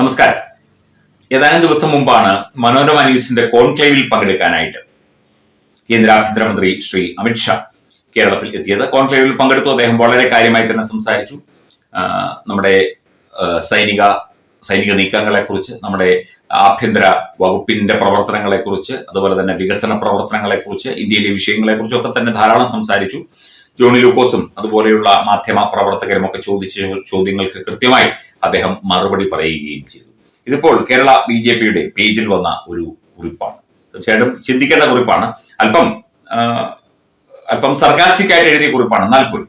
നമസ്കാരം. ഏതാനും ദിവസം മുമ്പാണ് മനോരമ ന്യൂസിന്റെ കോൺക്ലേവിൽ പങ്കെടുക്കാനായിട്ട് കേന്ദ്ര ആഭ്യന്തരമന്ത്രി ശ്രീ അമിത്ഷാ കേരളത്തിൽ എത്തിയത്. കോൺക്ലേവിൽ പങ്കെടുത്തു. അദ്ദേഹം വളരെ കാര്യമായി തന്നെ സംസാരിച്ചു. നമ്മുടെ സൈനിക സൈനിക നീക്കങ്ങളെ കുറിച്ച് നമ്മുടെ ആഭ്യന്തര വകുപ്പിന്റെ പ്രവർത്തനങ്ങളെ കുറിച്ച് അതുപോലെ തന്നെ വികസന പ്രവർത്തനങ്ങളെ കുറിച്ച് ഇന്ത്യയിലെ വിഷയങ്ങളെ കുറിച്ചൊക്കെ തന്നെ ധാരാളം സംസാരിച്ചു. ജോണി ലൂക്കോസും അതുപോലെയുള്ള മാധ്യമ പ്രവർത്തകരും ഒക്കെ ചോദിച്ച ചോദ്യങ്ങൾക്ക് കൃത്യമായി അദ്ദേഹം മറുപടി പറയുകയും ചെയ്തു. ഇതിപ്പോൾ കേരള ബി ജെ പിയുടെ പേജിൽ വന്ന ഒരു കുറിപ്പാണ്. തീർച്ചയായിട്ടും ചിന്തിക്കേണ്ട കുറിപ്പാണ്. അല്പം അല്പം സർക്കാസ്റ്റിക് ആയിട്ട് എഴുതിയ കുറിപ്പാണ്. എന്നാൽ പോലും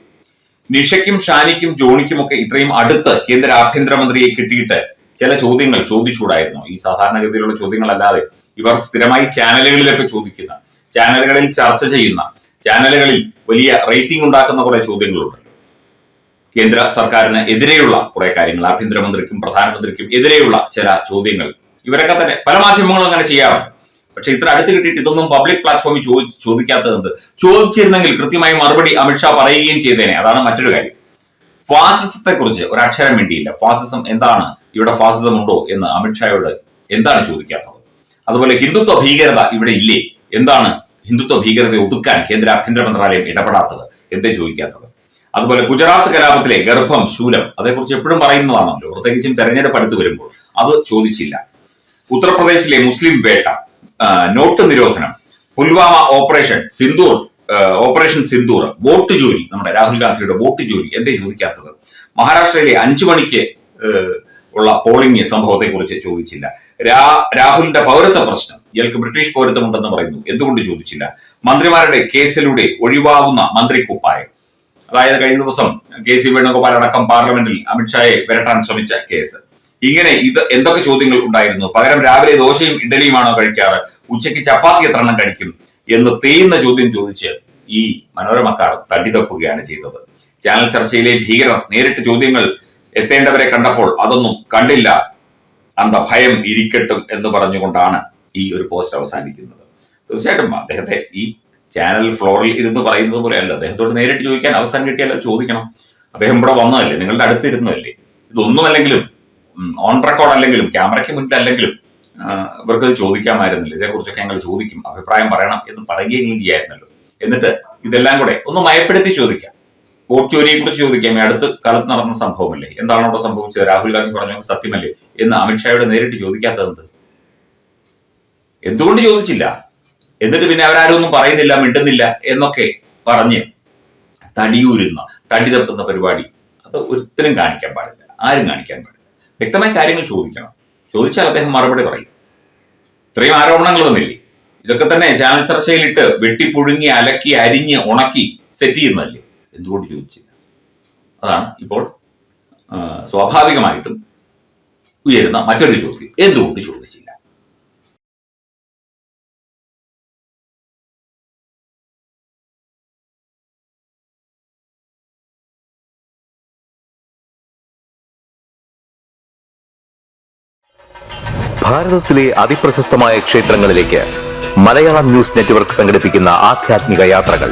നിഷയ്ക്കും ഷാനിക്കും ജോണിക്കും ഒക്കെ ഇത്രയും അടുത്ത് കേന്ദ്ര ആഭ്യന്തരമന്ത്രിയെ കിട്ടിയിട്ട് ചില ചോദ്യങ്ങൾ ചോദിച്ചുകൂടായിരുന്നു. ഈ സാധാരണഗതിയിലുള്ള ചോദ്യങ്ങളല്ലാതെ ഇവർ സ്ഥിരമായി ചാനലുകളിലൊക്കെ ചോദിക്കുന്ന ചാനലുകളിൽ ചർച്ച ചെയ്യുന്ന ചാനലുകളിൽ വലിയ റേറ്റിംഗ് ഉണ്ടാക്കുന്ന കുറെ ചോദ്യങ്ങളുണ്ട്. കേന്ദ്ര സർക്കാരിന് എതിരെയുള്ള കുറെ കാര്യങ്ങൾ ആഭ്യന്തരമന്ത്രിക്കും പ്രധാനമന്ത്രിക്കും എതിരെയുള്ള ചില ചോദ്യങ്ങൾ. ഇവരൊക്കെ തന്നെ പല മാധ്യമങ്ങളും അങ്ങനെ ചെയ്യാറുണ്ട്. പക്ഷെ ഇത്ര അടുത്ത് കിട്ടിയിട്ട് ഇതൊന്നും പബ്ലിക് പ്ലാറ്റ്ഫോമിൽ ചോദി ചോദിക്കാത്തത് എന്ത്? ചോദിച്ചിരുന്നെങ്കിൽ കൃത്യമായി മറുപടി അമിത്ഷാ പറയുകയും ചെയ്തേനെ. അതാണ് മറ്റൊരു കാര്യം. ഫാസിസത്തെ കുറിച്ച് ഒരക്ഷരം വേണ്ടിയില്ല ഫാസിസം എന്താണ്? ഇവിടെ ഫാസിസം ഉണ്ടോ എന്ന് അമിത്ഷായോട് എന്താണ് ചോദിക്കാത്തത്? അതുപോലെ ഹിന്ദുത്വ ഭീകരത ഇവിടെ ഇല്ലേ? എന്താണ് ഹിന്ദുത്വ ഭീകരതയെ ഒതുക്കാൻ കേന്ദ്ര ആഭ്യന്തര മന്ത്രാലയം ഇടപെടാത്തത് എന്തേ ചോദിക്കാത്തത്? അതുപോലെ ഗുജറാത്ത് കലാപത്തിലെ ഗർഭം ശൂലം അതേക്കുറിച്ച് എപ്പോഴും പറയുന്നതാണല്ലോ. പ്രത്യേകിച്ചും തെരഞ്ഞെടുപ്പ് അടുത്ത് വരുമ്പോൾ അത് ചോദിച്ചില്ല. ഉത്തർപ്രദേശിലെ മുസ്ലിം വേട്ട നോട്ട് നിരോധനം Pulwama operation Sindoor operation Sindoor vote ജോലി നമ്മുടെ രാഹുൽ ഗാന്ധിയുടെ വോട്ട് ജോലി എന്തേ ചോദിക്കാത്തത്? മഹാരാഷ്ട്രയിലെ അഞ്ചു മണിക്ക് ഉള്ള പോളിംഗ് സംഭവത്തെ കുറിച്ച് ചോദിച്ചില്ല. രാ രാഹുലിന്റെ പൗരത്വ പ്രശ്നം. ഇയാൾക്ക് ബ്രിട്ടീഷ് പൗരത്വം ഉണ്ടെന്ന് പറയുന്നു. എന്തുകൊണ്ട് ചോദിച്ചില്ല? മന്ത്രിമാരുടെ കേസിലൂടെ ഒഴിവാകുന്ന മന്ത്രി കുപ്പായം അതായത് കഴിഞ്ഞ ദിവസം കെ സി വേണുഗോപാൽ അടക്കം പാർലമെന്റിൽ അമിത്ഷായെ വരട്ടാൻ ശ്രമിച്ച കേസ്. ഇങ്ങനെ ഇത് എന്തൊക്കെ ചോദ്യങ്ങൾ ഉണ്ടായിരുന്നു? പകരം രാവിലെ ദോശയും ഇഡലിയുമാണോ കഴിക്കാറ്? ഉച്ചയ്ക്ക് ചപ്പാത്തി എത്ര എണ്ണം കഴിക്കും? എന്ന് തേയുന്ന ചോദ്യം ചോദിച്ച് ഈ മനോരമക്കാർ തട്ടിതപ്പുകയാണ് ചെയ്തത്. ചാനൽ ചർച്ചയിലെ ഭീകരർ നേരിട്ട് ചോദ്യങ്ങൾ എത്തേണ്ടവരെ കണ്ടപ്പോൾ അതൊന്നും കണ്ടില്ല. അന്ത ഭയം ഇരിക്കട്ടും എന്ന് പറഞ്ഞുകൊണ്ടാണ് ഈ ഒരു പോസ്റ്റ് അവസാനിക്കുന്നത്. തീർച്ചയായിട്ടും അദ്ദേഹത്തെ ഈ ചാനൽ ഫ്ലോറിൽ ഇരുന്ന് പറയുന്നത് പോലെയല്ല. അദ്ദേഹത്തോട് നേരിട്ട് ചോദിക്കാൻ അവസരം കിട്ടിയാൽ ചോദിക്കണം. അദ്ദേഹം ഇവിടെ വന്നതല്ലേ? നിങ്ങളുടെ അടുത്ത് ഇരുന്നതല്ലേ ഇതൊന്നും അല്ലെങ്കിലും ഓൺ റെക്കോർഡ് അല്ലെങ്കിലും ക്യാമറയ്ക്ക് മുന്നിൽ അല്ലെങ്കിലും ഇവർക്ക് ചോദിക്കാമായിരുന്നില്ല. ഇതേക്കുറിച്ചൊക്കെ ഞങ്ങൾ ചോദിക്കും അഭിപ്രായം പറയണം എന്ന് പറയുകയെങ്കിലും ചെയ്യായിരുന്നല്ലോ. എന്നിട്ട് ഇതെല്ലാം കൂടെ ഒന്ന് മയപ്പെടുത്തി ചോദിക്കാം. വോട്ട് ചോരിയെ കുറിച്ച് ചോദിക്കാം അടുത്ത കാലത്ത് നടന്ന സംഭവമല്ലേ? എന്താണ് അവിടെ സംഭവിച്ചത്? രാഹുൽ ഗാന്ധി പറഞ്ഞു സത്യമല്ലേ എന്ന് അമിത്ഷായോട് നേരിട്ട് ചോദിക്കാത്തത് എന്ത് എന്തുകൊണ്ട് ചോദിച്ചില്ല? എന്നിട്ട് പിന്നെ അവരാരും ഒന്നും പറയുന്നില്ല മിണ്ടുന്നില്ല എന്നൊക്കെ പറഞ്ഞ് തടിയൂരുന്ന തടി തപ്പുന്ന പരിപാടി. അത് ഒരിക്കലും കാണിക്കാൻ പാടില്ല. ആരും കാണിക്കാൻ പാടില്ല. വ്യക്തമായ കാര്യങ്ങൾ ചോദിക്കണം. ചോദിച്ചാൽ അദ്ദേഹം മറുപടി പറയും. ഇത്രയും ആരോപണങ്ങളൊന്നുമില്ലേ? ഇതൊക്കെ തന്നെ ചാനൽ ചർച്ചയിലിട്ട് വെട്ടിപ്പുഴുങ്ങി അലക്കി അരിഞ്ഞ് ഉണക്കി സെറ്റ് ചെയ്യുന്നതല്ലേ? എന്തുകൊണ്ട് ചോദിച്ചില്ല അതാണ് ഇപ്പോൾ സ്വാഭാവികമായിട്ടും ഉയരുന്ന മറ്റൊരു ചോദ്യം. എന്തുകൊണ്ട് ചോദിച്ചില്ല? ഭാരതത്തിലെ അതിപ്രശസ്തമായ ക്ഷേത്രങ്ങളിലേക്ക് മലയാളം ന്യൂസ് നെറ്റ്വർക്ക് സംഘടിപ്പിക്കുന്ന ആധ്യാത്മിക യാത്രകൾ.